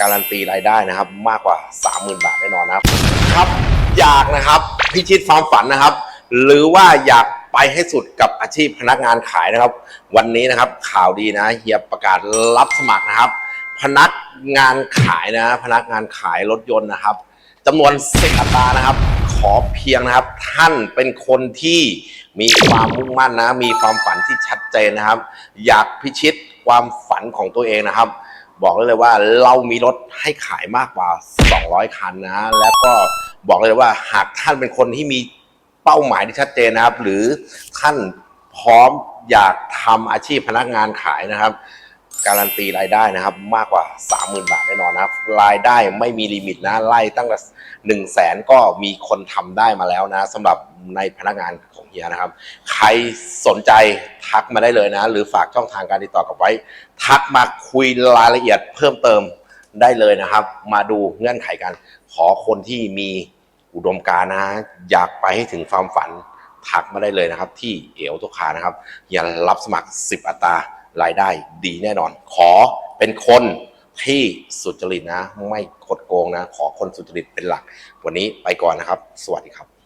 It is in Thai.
การันตีรายได้นะครับ มากกว่า 30,000 บาทแน่นอนนะครับครับ อยากนะครับพิชิตความฝันนะครับ หรือว่าอยากไปให้สุดกับอาชีพพนักงานขายนะครับ วันนี้นะครับข่าวดีนะเฮียประกาศรับสมัครนะครับ พนักงานขายนะ พนักงานขายรถยนต์นะครับจำนวนสิบอัตรานะครับ ขอเพียงนะครับ ท่านเป็นคนที่มีความมุ่งมั่นนะ มีความฝันที่ชัดเจนนะครับ อยากพิชิตความฝันของตัวเองนะครับ บอกได้เลยว่าเรามีรถให้ขายมากกว่า 200 คันนะ แล้วก็บอกเลยว่าหากท่านเป็นคนที่มีเป้าหมายที่ชัดเจนนะครับ หรือท่านพร้อมอยากทำอาชีพพนักงานขายนะครับ การันตีรายได้นะครับมากกว่า 30,000 บาทแน่นอนนะครับ รายได้ไม่มีลิมิตนะไล่ตั้งแต่หนึ่งแสนก็มีคนทำได้มาแล้วนะสำหรับในพนักงานของเฮียนะครับ ใครสนใจทักมาได้เลยนะ หรือฝากช่องทางการติดต่อกับไว้ ทักมาคุยรายละเอียดเพิ่มเติมได้เลยนะครับ มาดูเงื่อนไขกัน ขอคนที่มีอุดมการนะ อยากไปให้ถึงความฝันทักมาได้เลยนะครับ ที่เอวตุกคานะครับ อย่ารับสมัคร 10 อัตรา รายได้ดีแน่นอน ขอเป็นคนที่สุจริตนะ ไม่คดโกงนะ ขอคนสุจริตเป็นหลัก วันนี้ไปก่อนนะครับ สวัสดีครับ